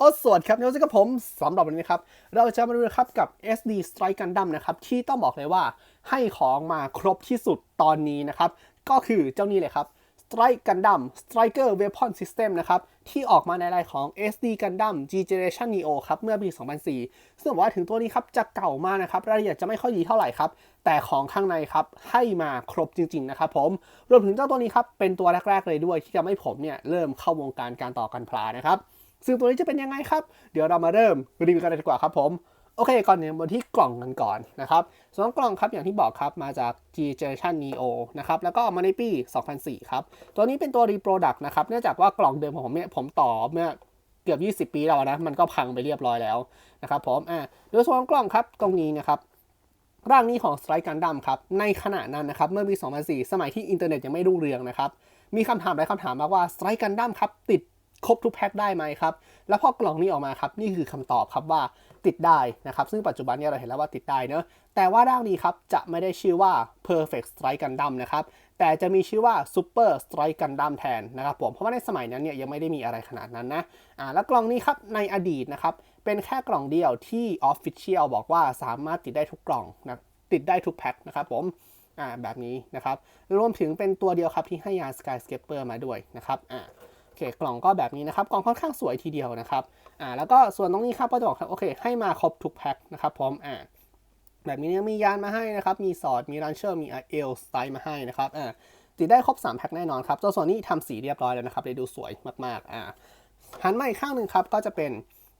โอ้สวัสดีครับนี่กับผมสำหรับวันนี้ครับ เราจะมาดูนะครับกับ SD Strike Gundam นะครับ ที่ต้องบอกเลยว่าให้ของมาครบที่สุดตอนนี้นะครับ ก็คือเจ้านี้เลยครับ Strike Gundam Striker Weapon System นะครับ ที่ออกมาในรายของ SD Gundam G Generation Neo ครับเมื่อปี 2004 ซึ่งบอกว่าถึงตัวนี้ครับจะเก่ามากนะครับ รายละเอียดจะไม่ค่อยดีเท่าไหร่ครับ แต่ของข้างในครับให้มาครบจริง ๆ นะครับผม รวมถึงเจ้าตัวนี้ครับเป็นตัวแรก ๆ เลยด้วยที่ทำให้ผมเนี่ยเริ่มเข้าวงการการต่อกันพลานะครับ ซึ่งตัวนี้จะเป็นยังไงครับ เดี๋ยวเรามาเริ่มรีวิวกันเลยดีกว่าครับผม โอเค ก่อนเนี่ยมาที่กล่องกันก่อนนะครับส่วนกล่องครับอย่างที่บอกครับมาจาก G Generation Neo นะครับแล้วก็ออกมาในปี 2004 ครับ ตัวนี้เป็นตัว Reproduct นะครับเนื่องจากว่ากล่องเดิมของผมเนี่ยผมต่อเมื่อเกือบ 20 ปีแล้วนะมันก็พังไปเรียบร้อยแล้วนะครับผมอ่าโดยส่วนของกล่องครับตรงนี้นะครับร่างนี้ของ Strike Gundam ครับในขณะนั้นนะครับเมื่อปี 2004 สมัยที่อินเทอร์เน็ตยังไม่รุ่งเรืองนะครับมีคำถามหลายคำถามมากว่า Strike Gundam ครับติด ครบทุกแพ็คได้ไหมครับ แล้วพอกล่องนี้ออกมาครับ นี่คือคำตอบครับว่าติดได้นะครับ ซึ่งปัจจุบันนี่ยเราเห็นแล้วว่าติดได้เนอะแต่ว่าร่างนี้ครับ จะไม่ได้ชื่อว่า Perfect Strike Gundam นะครับ แต่จะมีชื่อว่า Super Strike Gundam แทนนะครับผม เพราะว่าในสมัยนั้นเนี่ยยังไม่ได้มีอะไรขนาดนั้นนะ อ่า แล้วกล่องนี้ครับ ในอดีตนะครับ เป็นแค่กล่องเดียวที่ Official บอกว่าสามารถติดได้ทุกกล่องนะติดได้ทุกแพ็คนะครับผม อ่า แบบนี้นะครับ รวมถึงเป็นตัวเดียวครับที่ให้ยาน Skyscraper มาด้วยนะครับ อ่า เคกล่องก็แบบนี้นะครับกล่องค่อนข้างสวยทีเดียวนะครับอ่าแล้วก็ส่วนตรงนี้ครับก็จะบอกครับโอเค ให้มาครบทุกแพ็คนะครับพร้อมอ่าแบบนี้มีมียานมาให้นะครับมีสอดมีรันเชอร์มีเอลสไตล์มาให้นะครับอ่าติดได้ครบ3แพ็คแน่นอนครับตัวส่วนนี้ทำสีเรียบร้อยแล้วนะครับเลยดูสวยมากๆอ่าหันมาอีกข้างหนึ่งครับก็จะเป็น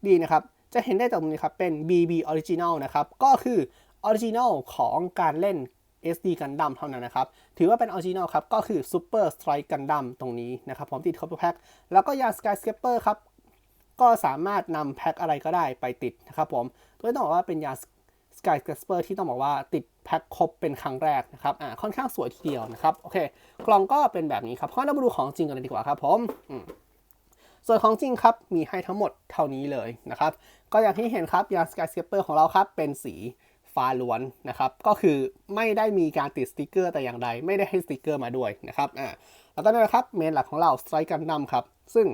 ดีนะครับจะเห็นได้จากตรงนี้ครับเป็น BB Original นะครับก็คือ Original ของการเล่น SD Gundam เท่านั้นนะครับ ถือว่าเป็น Original ครับ ก็คือ Super Strike Gundam ตรงนี้นะครับผมติดครบทุกแพ็ค แล้วก็ยา Skyscraper ครับ ก็สามารถนำแพ็คอะไรก็ได้ไปติดนะครับผมโดยต้องบอกว่าเป็นยา Skyscraper ที่ต้องบอกว่าติดแพ็คครบเป็นครั้งแรกนะครับ อ่า ค่อนข้างสวยทีเดียวนะครับ โอเค กล่องก็เป็นแบบนี้ครับเพราะเรามาดูของจริงกันเลยดีกว่าครับผมอืมส่วนของจริงครับ มีให้ทั้งหมดเท่านี้เลยนะครับ ก็อย่างที่เห็นครับยาน Skyscraper ของเราครับ เป็นสี ฟ้าล้วนนะครับ ก็คือไม่ได้มีการติดสติกเกอร์แต่อย่างใด ไม่ได้ให้สติกเกอร์มาด้วยนะครับอ่าแล้วก็นั่นแหละครับเมนหลักของเราสไตร์กันนัมครับ ซึ่ง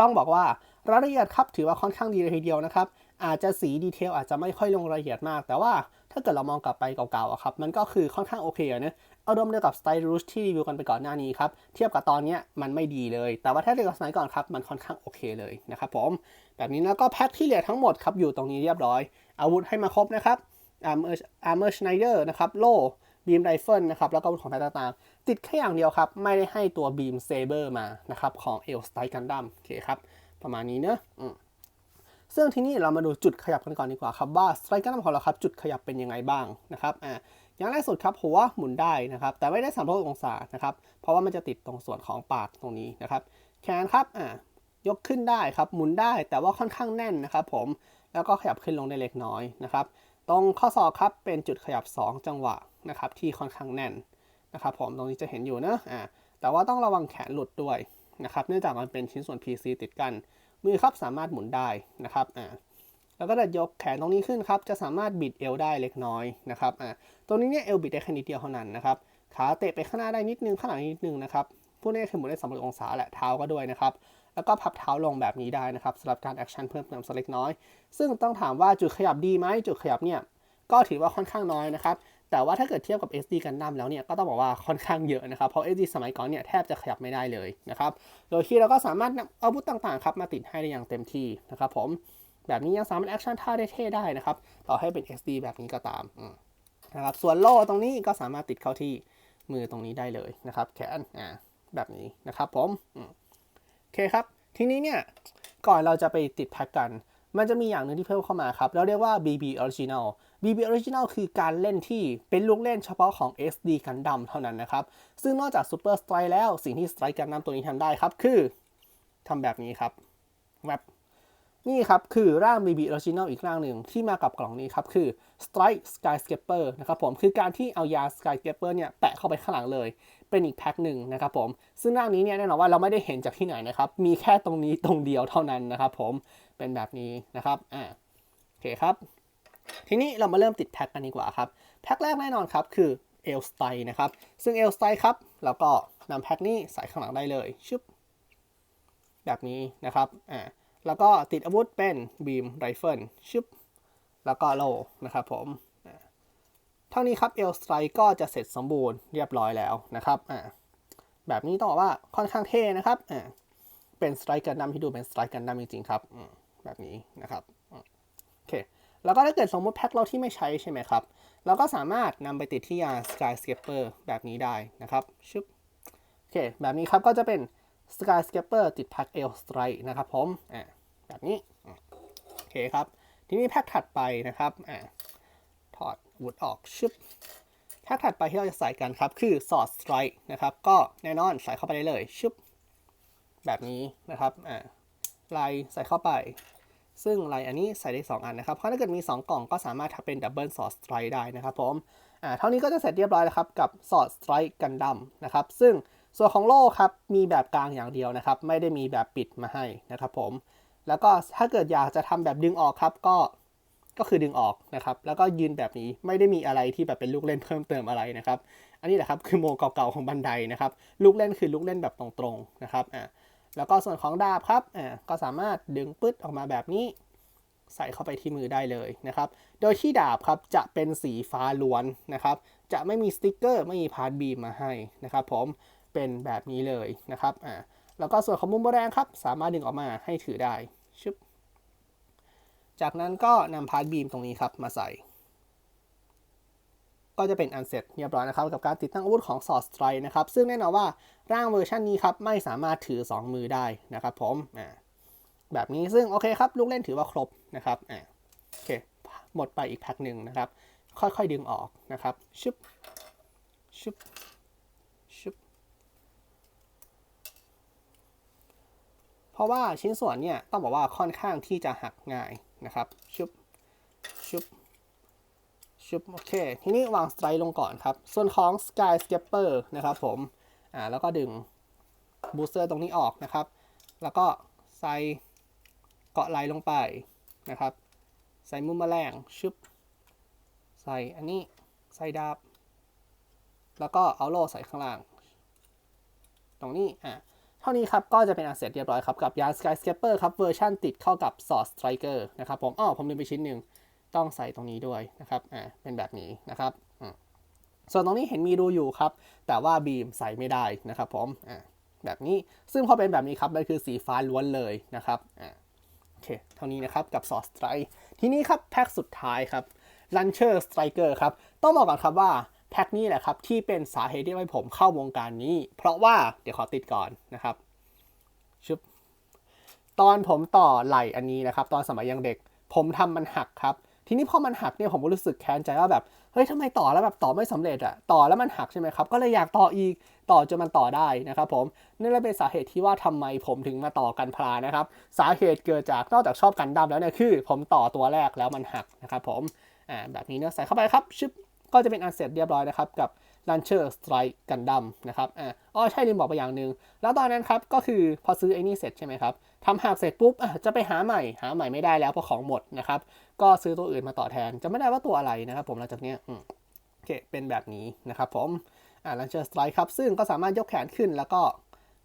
ต้องบอกว่ารายละเอียดครับถือว่าค่อนข้างดีเลยทีเดียวนะครับ อาจจะสีดีเทลอาจจะไม่ค่อยลงรายละเอียดมาก แต่ว่าถ้าเกิดเรามองกลับไปเก่าๆอะครับ มันก็คือค่อนข้างโอเคอะนะ อารวมเดียวกับสไตล์รูชที่รีวิวกันไปก่อนหน้านี้ครับ เทียบกับตอนนี้มันไม่ดีเลย แต่ว่าถ้าเทียบกับสมัยก่อนครับ มันค่อนข้างโอเคเลยนะครับผม แบบนี้แล้วก็แพ็คที่เหลือทั้งหมดครับ อยู่ตรงนี้เรียบร้อย อาวุธให้มาครบนะครับอาร์เมอร์อาร์เมอร์ชไนเดอร์นะครับ โล่บีมไรเฟิลนะครับ แล้วก็อาวุธของต่างๆ ติดแค่อย่างเดียวครับ ไม่ได้ให้ตัวบีมเซเบอร์มานะครับของเอลสไตล์กันดัมโอเคครับ ประมาณนี้เนอะซึ่งที่นี่เรามาดูจุดขยับกันก่อนดีกว่าครับว่าสไตรกันของเราครับจุดขยับเป็นยังไงบ้างนะครับอ่า อย่างแรกสุดครับหัวหมุนได้นะครับ แต่ไม่ได้3ามร้อยองศานะครับ เพราะว่ามันจะติดตรงส่วนของปากตรงนี้นะครับ แขนครับอ่ายกขึ้นได้ครับหมุนได้แต่ว่าค่อนข้างแน่นนะครับ ผมแล้วก็ขยับขึ้นลงได้เล็กน้อยนะครับ ตรงข้อศอกครับเป็นจุดขยับ 2 จังหวะนะครับ ที่ค่อนข้างแน่นนะครับ ผมตรงนี้จะเห็นอยู่นะอ่าแต่ว่าต้องระวังแขนหลุดด้วยนะครับ เนื่องจากมันเป็นชิ้นส่วน PC ติดกัน มือครับสามารถหมุนได้นะครับอ่า แล้วก็จะยกแขนตรงนี้ขึ้นครับ จะสามารถบิดเอวได้เล็กน้อยนะครับอ่าตรงนี้เนี่ยเอวบิดได้แค่นิดเดียวเท่านั้นนะครับ ขาเตะไปข้างหน้าได้นิดนึงข้างหลังนิดนึงนะครับพูดง่ายๆคือหมุนได้สามร้อยองศาแหละเท้าก็ด้วยนะครับ แล้วก็พับเท้าลงแบบนี้ได้นะครับสำหรับการแอคชั่นเพิ่มเติมสักเล็กน้อย ซึ่งต้องถามว่าจุดขยับดีไหมจุดขยับเนี่ยก็ถือว่าค่อนข้างน้อยนะครับ แต่ว่าถ้าเกิดเทียบกับ SD กันดั้มแล้วเนี่ย ก็ต้องบอกว่าค่อนข้างเยอะนะครับ เพราะ SD สมัยก่อนเนี่ยแทบจะขยับไม่ได้เลยนะครับ โดยที่เราก็สามารถนำอาวุธต่างๆครับมาติดให้ได้อย่างเต็มที่นะครับผม แบบนี้ยังสามารถแอคชั่นท่าได้เท่ได้นะครับ ต่อให้เป็น SD แบบนี้ก็ตามมนะครับ ส่วนโล่ตรงนี้ก็สามารถติดเข้าที่มือตรงนี้ได้เลยนะครับ แขนอ่าแบบนี้นะครับผมโอเคครับ ทีนี้เนี่ย ก่อนเราจะไปติดแพ็กกัน มันจะมีอย่างหนึ่งที่เพิ่มเข้ามาครับ เราเรียกว่า BB Original BB Original คือการเล่นที่เป็นลูกเล่นเฉพาะของ SD Gundam เท่านั้นนะครับ ซึ่งนอกจาก Super Strike แล้วสิ่งที่ Strike Gundam ตัวนี้ทำได้ครับ คือทำแบบนี้ครับแบบ นี่ครับคือร่าง BB Original อีกร่างหนึ่งที่มากับกล่องนี้ครับคือ Strike Skyscraper นะครับผมคือการที่เอายา Skyscraper เนี่ยแปะเข้าไปข้างหลังเลย เป็นอีกแพ็คหนึ่งนะครับผมซึ่งร่างนี้เนี่ยแน่นอนว่าเราไม่ได้เห็นจากที่ไหนนะครับ มีแค่ตรงนี้ตรงเดียวเท่านั้นนะครับผมเป็นแบบนี้นะครับอ่าโอเคครับ ทีนี้เรามาเริ่มติดแพ็คกันดีกว่าครับแพ็คแรกแน่นอนครับคือเอลสไตนะครับซึ่งเอลสไตครับเราก็นำแพ็คนี้ใส่ข้างหลังได้เลยชึบแบบนี้นะครับอ่า แล้วก็ติดอาวุธเป็นบีมไรเฟิลชึบแล้วก็โลนะครับผมเท่านี้ครับเอลสไตร์ก็จะเสร็จสมบูรณ์เรียบร้อยแล้วนะครับอ่าแบบนี้ต้องบอกว่าค่อนข้างเท่นะครับอ่าเป็นสไตร์กันดั้มที่ดูเป็นสไตร์กันดั้มจริงๆครับอืมแบบนี้นะครับโอเคแล้วก็ถ้าเกิดสมมติแพ็คเราที่ไม่ใช้ใช่ไหมครับเราก็สามารถนำไปติดที่ยาน Skyscraper แบบนี้ได้นะครับชึบโอเคแบบนี้ครับก็จะเป็น Skyscraper ติดแพ็ค L Strike นะครับผมอ่าแบบนี้ โอเคครับ ทีนี้แพ็คถัดไปนะครับอ่าถอดวุดออกชึบแพ็คถัดไปที่เราจะใส่กันครับ คือ Sword Strike นะครับ ก็แน่นอนใส่เข้าไปได้เลยชึบแบบนี้นะครับอ่าลายใส่เข้าไป ซึ่งลายอันนี้ใส่ได้ 2 อันนะครับ เพราะถ้าเกิดมี 2 กล่องก็สามารถทำเป็นดับเบิลสอดสไตร์ได้นะครับผม อ่า เท่านี้ก็จะเสร็จเรียบร้อยแล้วครับ กับสอดสไตร์กันดัมนะครับ ซึ่ง ส่วนของโล่ครับมีแบบกลางอย่างเดียวนะครับ ไม่ได้มีแบบปิดมาให้นะครับผม แล้วก็ถ้าเกิดอยากจะทำแบบดึงออกครับก็ก็คือดึงออกนะครับ แล้วก็ยืนแบบนี้ไม่ได้มีอะไรที่แบบเป็นลูกเล่นเพิ่มเติมอะไรนะครับ อันนี้แหละครับคือโมเก่าๆของบันไดนะครับ ลูกเล่นคือลูกเล่นแบบตรงๆนะครับอ่าแล้วก็ส่วนของดาบครับอ่าก็สามารถดึงปึ๊ดออกมาแบบนี้ ใส่เข้าไปที่มือได้เลยนะครับ โดยที่ดาบครับจะเป็นสีฟ้าล้วนนะครับ จะไม่มีสติกเกอร์ไม่มีพาร์ทบีมมาให้นะครับผม เป็นแบบนี้เลยนะครับอ่าแล้วก็ส่วนของมุมแรงครับ สามารถดึงออกมาให้ถือได้ชึบจากนั้นก็นำพาร์ทบีมตรงนี้ครับมาใส่ ก็จะเป็นอันเสร็จเรียบร้อยนะครับกับการติดตั้งอาวุธของสอดสไตร์นะครับ ซึ่งแน่นอนว่าร่างเวอร์ชันนี้ครับไม่สามารถถือ 2 มือได้นะครับผมอ่าแบบนี้ซึ่งโอเคครับ ลูกเล่นถือว่าครบนะครับอ่าโอเคหมดไปอีกแพ็คหนึ่งนะครับ ค่อยๆดึงออกนะครับชึบชึบชึบ เพราะว่าชิ้นส่วนเนี่ยต้องบอกว่าค่อนข้างที่จะหักง่ายนะครับชึบชึบชึบโอเค ทีนี้วางสไตร์ลงก่อนครับ ส่วนของ Sky Scraper นะครับผม อ่า แล้วก็ดึงบูสเตอร์ตรงนี้ออกนะครับ แล้วก็ใส่เกาะไหลลงไปนะครับ ใส่มุมแมลงชึบ ใส่อันนี้ ใส่ดาบ แล้วก็เอาโล่ใส่ข้างล่าง ตรงนี้ อะ ท่านี้ครับก็จะเป็นอันเสร็จเรียบร้อยครับกับยาน Skyscraper ครับเวอร์ชันติดเข้ากับ Sword Striker นะครับผมอ้อผมลืมไปชิ้นหนึ่งต้องใส่ตรงนี้ด้วยนะครับอ่าเป็นแบบนี้นะครับส่วนตรงนี้เห็นมีรูอยู่ครับ แต่ว่าบีมใส่ไม่ได้นะครับผมอ่าแบบนี้ซึ่งพอเป็นแบบนี้ครับมันคือสีฟ้าล้วนเลยนะครับอ่าโอเคเท่านี้นะครับกับ Sword Strike ทีนี้ครับแพ็คสุดท้ายครับ Launcher Striker ครับต้องบอกก่อนครับว่า แพ็คนี้แหละครับที่เป็นสาเหตุที่ทำให้ผมเข้าวงการนี้ เพราะว่าเดี๋ยวขอติดก่อนนะครับชึบตอนผมต่อไหลอันนี้นะครับ ตอนสมัยยังเด็ก ผมทำมันหักครับ ทีนี้พอมันหักเนี่ยผมก็รู้สึกแค้นใจว่าแบบเฮ้ยทำไมต่อแล้วแบบต่อไม่สำเร็จอะต่อแล้วมันหักใช่ไหมครับก็เลยอยากต่ออีกต่อจนมันต่อได้นะครับผมนี่เลยเป็นสาเหตุที่ว่าทำไมผมถึงมาต่อกันพลานะครับ สาเหตุเกิดจากนอกจากชอบกันดั้มแล้วเนี่ยคือ ผมต่อตัวแรกแล้วมันหักนะครับผมอ่าแบบนี้เนาะใส่เข้าไปครับชึบ ก็จะเป็นอันเสร็จเรียบร้อยนะครับกับ Launcher Strike กันดั้มนะครับอ่าอ๋อใช่ลืมบอกไปอย่างหนึ่งแล้วตอนนั้นครับก็คือพอซื้อไอ้นี่เสร็จใช่ไหมครับทำหักเสร็จปุ๊บจะไปหาใหม่หาใหม่ไม่ได้แล้วเพราะของหมดนะครับก็ซื้อตัวอื่นมาต่อแทนจะไม่ได้ว่าตัวอะไรนะครับผมหลังจากเนี้ยอืมโอเคเป็นแบบนี้นะครับผมอ่า Launcher Strike ครับซึ่งก็สามารถยกแขนขึ้นแล้วก็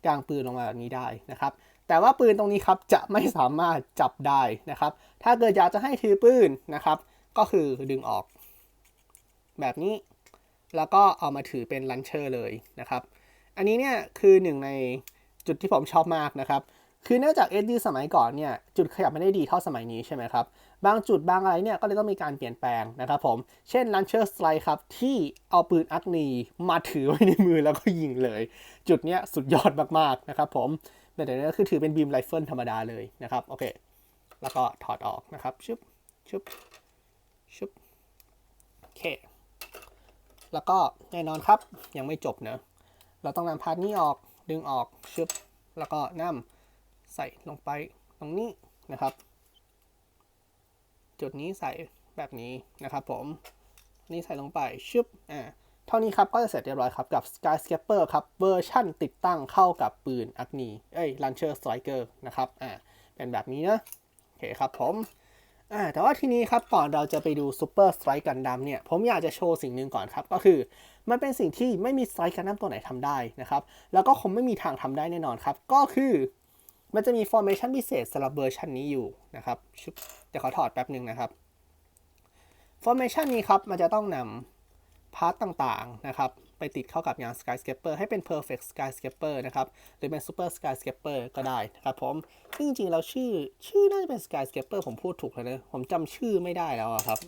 กางปืนลงมาแบบนี้ได้นะครับแต่ว่าปืนตรงนี้ครับจะไม่สามารถจับได้นะครับ ถ้าเกิดอยากจะให้ถือปืนนะครับ ก็คือดึงออก แบบนี้ แล้วก็เอามาถือเป็นลันเชอร์เลยนะครับ อันนี้เนี่ยคือหนึ่งในจุดที่ผมชอบมากนะครับ คือเนื่องจาก SD สมัยก่อนเนี่ยจุดขยับไม่ได้ดีเท่าสมัยนี้ใช่ไหมครับ บางจุดบางอะไรเนี่ยก็เลยต้องมีการเปลี่ยนแปลงนะครับผม เช่น Launcher Strike ครับ ที่เอาปืนอักนีมาถือไว้ในมือแล้วก็ยิงเลย จุดเนี้ยสุดยอดมากๆนะครับผมแต่เดี๋ยวนี้ก็คือถือเป็นบีมไรเฟิลธรรมดาเลยนะครับโอเคแล้วก็ถอดออกนะครับชึบชึบชึบโอเค แล้วก็แน่นอนครับยังไม่จบเนอะเราต้องนำพาร์ทนี้ออกดึงออกชึบแล้วก็นำใส่ลงไปตรงนี้นะครับ จุดนี้ใส่แบบนี้นะครับผมนี่ใส่ลงไปชึบอ่าเท่านี้ครับก็จะเสร็จเรียบร้อยครับกับ Skyscraper ครับเวอร์ชั่นติดตั้งเข้ากับปืนอักนีเอ้ย Launcher Striker นะครับอ่าเป็นแบบนี้นะโอเคครับผม อ่าแต่ว่าทีนี้ครับก่อนเราจะไปดู Super Strike Gundam เนี่ยผมอยากจะโชว์สิ่งหนึ่งก่อนครับ ก็คือมันเป็นสิ่งที่ไม่มี Strike Gundam ตัวไหนทำได้นะครับ แล้วก็คงไม่มีทางทำได้แน่นอนครับ ก็คือมันจะมี formation พิเศษสำหรับเวอร์ชันนี้อยู่นะครับชุบเดี๋ยวขอถอดแป๊บหนึ่งนะครับ formation นี้ครับมันจะต้องนำพาร์ตต่างๆนะครับ ไปติดเข้ากับงาน skyscraper ให้เป็น perfect skyscraper นะครับ หรือเป็น super skyscraper ก็ได้นะครับผม ซึ่งจริงๆ แล้วชื่อ ชื่อน่าจะเป็น skyscraper ผมพูดถูกแล้วนะ ผมจำชื่อไม่ได้แล้วอะครับ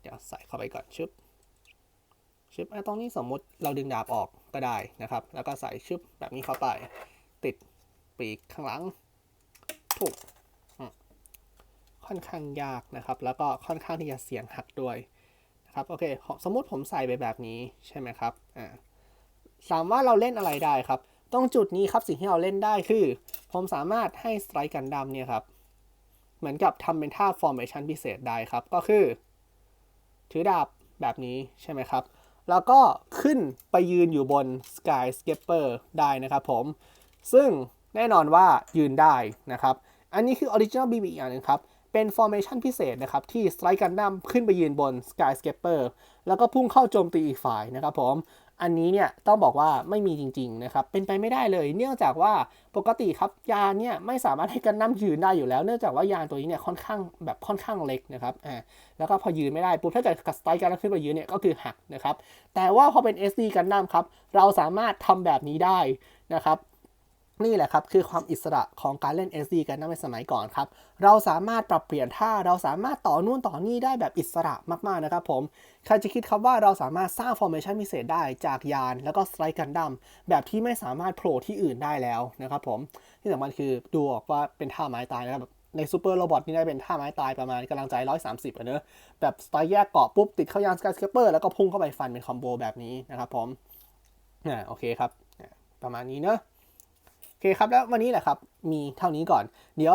เดี๋ยวใส่เข้าไปก่อนชึบชึบอะตรงนี้สมมติเราดึงดาบออกก็ได้นะครับ แล้วก็ใส่ชึบแบบนี้เข้าไป ติดปีกข้างหลังถูกค่อนข้างยากนะครับ แล้วก็ค่อนข้างที่จะเสียงหักด้วย ครับโอเคสมมุติผมใส่ไปแบบนี้ใช่ไหมครับอ่าถามว่าเราเล่นอะไรได้ครับ ตรงจุดนี้ครับสิ่งที่เราเล่นได้คือ ผมสามารถให้สไตร์กันดัมเนี่ยครับ เหมือนกับทำเป็นท่า formation พิเศษได้ครับ ก็คือ ถือดาบแบบนี้ใช่ไหมครับ แล้วก็ขึ้นไปยืนอยู่บน Sky s c a p e r ได้นะครับผม ซึ่งแน่นอนว่ายืนได้นะครับ อันนี้คือ original BB อีกอย่างนึงครับ เป็น formation พิเศษนะครับ ที่ Strike Gundam ขึ้นไปยืนบน skyscraper แล้วก็พุ่งเข้าโจมตีอีกฝ่ายนะครับผมอันนี้เนี่ยต้องบอกว่าไม่มีจริงๆนะครับ เป็นไปไม่ได้เลย เนื่องจากว่าปกติครับยานเนี่ยไม่สามารถให้กันดั้มยืนได้อยู่แล้ว เนื่องจากว่ายานตัวนี้เนี่ยค่อนข้างแบบค่อนข้างเล็กนะครับอ่าแล้วก็พอยืนไม่ได้ปุ๊บถ้าเกิดสไตล์กันดั้มขึ้นไปยืนเนี่ยก็คือหักนะครับ แต่ว่าพอเป็น SD กันดั้มครับ เราสามารถทำแบบนี้ได้นะครับ นี่แหละครับคือความอิสระของการเล่น SD กันในสมัยก่อนครับ เราสามารถปรับเปลี่ยนท่าเราสามารถต่อนู่นต่อนี่ได้แบบอิสระมากๆนะครับผมใครจะคิดครับว่าเราสามารถสร้าง formation พิเศษได้จากยาน แล้วก็สไตร์กันดั้มแบบที่ไม่สามารถโผล่ที่อื่นได้แล้วนะครับผมที่สำคัญคือดูออกว่าเป็นท่าไม้ตายนะครับในซูเปอร์โรบอทนี่ได้เป็นท่าไม้ตายประมาณกำลังใจ 130อะเนอะแบบสไตล์แยกเกาะปุ๊บติดเข้ายานสกายสเคปเปอร์แล้วก็พุ่งเข้าไปฟันเป็นคอมโบแบบนี้นะครับผมอ่าโอเคครับประมาณนี้เนอะ คครับ แล้ววันนี้แหละครับ มีเท่านี้ก่อน เดี๋ยว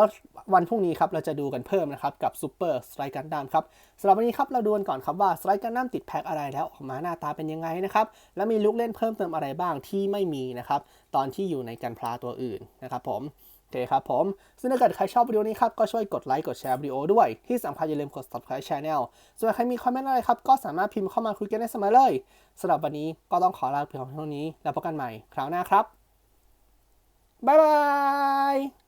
วันพรุ่งนี้ครับ เราจะดูกันเพิ่มนะครับ กับ Super Strike Gundam ครับสำหรับวันนี้ครับ เราดูกันก่อนครับว่า Strike Gundam ติดแพ็คอะไรแล้วออกมาหน้าตาเป็นยังไงนะครับ แล้วมีลูกเล่นเพิ่มเติมอะไรบ้างที่ไม่มีนะครับ ตอนที่อยู่ในกันพลาตัวอื่นนะครับผมโอเคครับผม ซึ่งถ้าเกิดใครชอบวิดีโอนี้ครับ ก็ช่วยกดไลค์ กดแชร์วิดีโอด้วย ที่สำคัญอย่าลืมกด subscribe channel ส่วนใครมีคอมเมนต์อะไรครับ ก็สามารถพิมพ์เข้ามาคุยกันได้เสมอเลยสำหรับวันนี้ก็ต้องขอลาเพียงเท่านี้ แล้วพบกันใหม่คราวหน้าครับ บ๊ายบาย